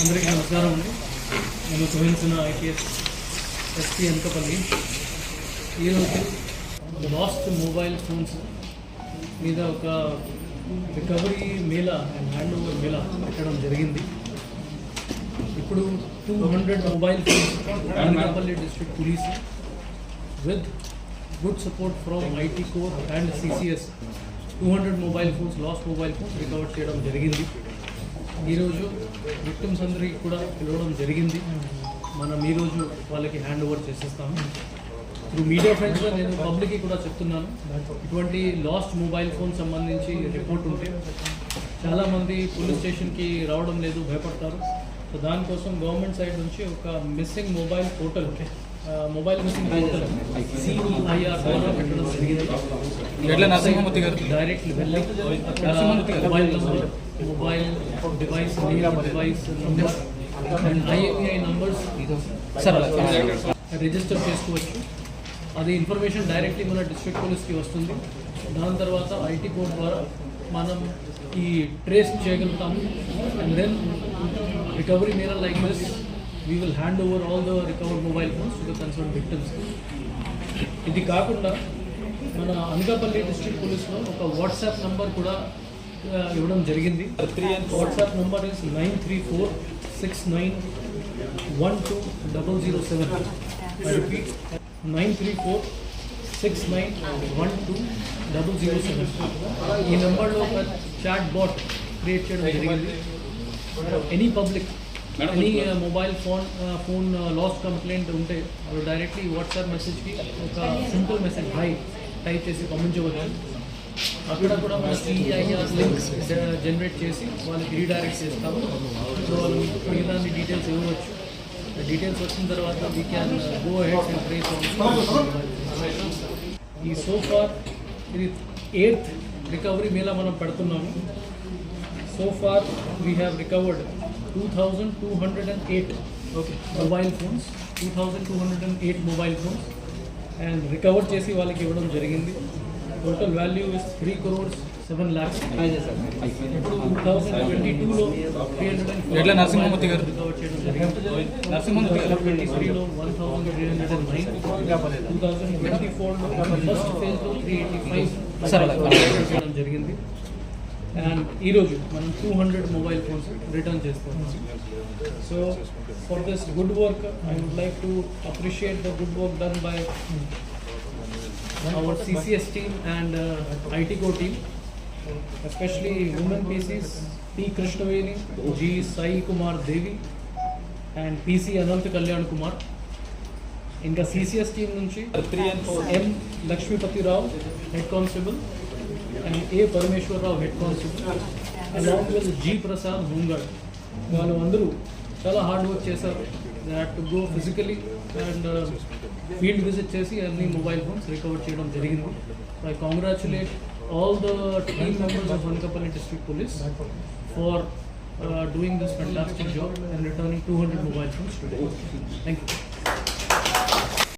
అందరికీ నమస్కారం అండి. నేను చూపించిన ఐపీఎస్ ఎస్పీ ఎంతపల్లి. ఈరోజు లాస్ట్ మొబైల్ ఫోన్స్ మీద ఒక recovery mela and hand over mela పెట్టడం జరిగింది. ఇప్పుడు two hundred mobile phones Anakapalli district police with good support from IT core and CCS two hundred mobile phones lost mobile phones recover చేయడం జరిగింది. ఈరోజు victims అందరికీ కూడా పిలవడం జరిగింది. మనం ఈరోజు వాళ్ళకి హ్యాండ్ ఓవర్ చేసేస్తాము. ఇప్పుడు మీడియా ఫ్రెండ్స్గా నేను పబ్లిక్కి కూడా చెప్తున్నాను. ఇటువంటి లాస్ట్ మొబైల్ ఫోన్ సంబంధించి రిపోర్ట్ ఉంటే చాలామంది పోలీస్ స్టేషన్కి రావడం లేదు భయపడతారు. సో దానికోసం గవర్నమెంట్ సైడ్ నుంచి ఒక missing mobile portal mobile missing portal. CEIR ద్వారా పెట్టడం జరిగింది. ఎట్లా నరసింహమూర్తి గారు? డైరెక్ట్ వెళ్ళి అక్కడ నరసింహమూర్తి గారు. Mobile number mobile device device number and IMEI numbers sir. అలా రిజిస్టర్ చేసుకోవచ్చు. అది ఇన్ఫర్మేషన్ డైరెక్ట్లీ మన డిస్ట్రిక్ట్ పోలీస్కి వస్తుంది. దాని తర్వాత ఐటీ కోడ్ ద్వారా మనం ఈ ట్రేస్ చేయగలుగుతాము. And then recovery mela like this we will hand over all the recovered mobile phones to the concern victims ఇది కాకుండా మన అనకాపల్లి డిస్ట్రిక్ట్ పోలీస్లో ఒక వాట్సాప్ నంబర్ కూడా ఇవ్వడం జరిగింది. WhatsApp number is nine three four six nine one two double zero seven repeat nine three four six nine one two double zero seven ఈ నెంబర్లో ఒక చాట్ బాట్ క్రియేట్ చేయడం జరిగింది. Any public any mobile phone phone lost complaint ఉంటే వాళ్ళు directly WhatsApp మెసేజ్కి ఒక simple message high type చేసి పంపించవచ్చు అక్కడ కూడా మన సిఐఆర్ లింక్స్ జనరేట్ చేసి వాళ్ళకి రీడైరెక్ట్ చేస్తాము. సో వాళ్ళు మిగతా డీటెయిల్స్ ఇవ్వచ్చు. డీటెయిల్స్ వచ్చిన తర్వాత we can go ahead and trace ఈ సోఫార్ ఇది ఎయిత్ రికవరీ మేళ మనం పెడుతున్నాము. So far we have recovered two thousand two hundred and eight okay mobile phones two thousand two hundred and eight mobile phones and recover చేసి వాళ్ళకి ఇవ్వడం జరిగింది total value is three crores seven lakhs ఇప్పుడు two thousand twenty టూలో three hundred ఎట్లా నరసింహమూర్తి గారు? Recover చేయడం జరిగింది నరసింహమూర్తి గారు. ట్వంటీ త్రీలో one thousand three hundred and nine two thousand twenty ఫోర్లో ఫస్ట్ ఫేజ్లో త్రీ ఎయిటీ ఫైవ్. చేయడం జరిగింది అండ్ ఈరోజు మనం two hundred mobile phones return చేస్తాం so for this good work I would like to appreciate the good work done by our CCS team and uh, ITCO team, especially women PCs, P. Krishnaveli, G. Sai Kumar Devi, and PC Anant Kalyan Kumar. ఇంకా CCS team నుంచి ఎం Lakshmipathi Rao head constable and A Parameswararao head constable along with G Prasad home guard వాళ్ళు అందరూ చాలా hard work చేశారు that to go physically and field visit చేసి అన్ని mobile phones recover చేయడం జరిగింది I congratulate all the team members of Anakapalli district police for doing this fantastic job and returning two hundred mobile phones today thank you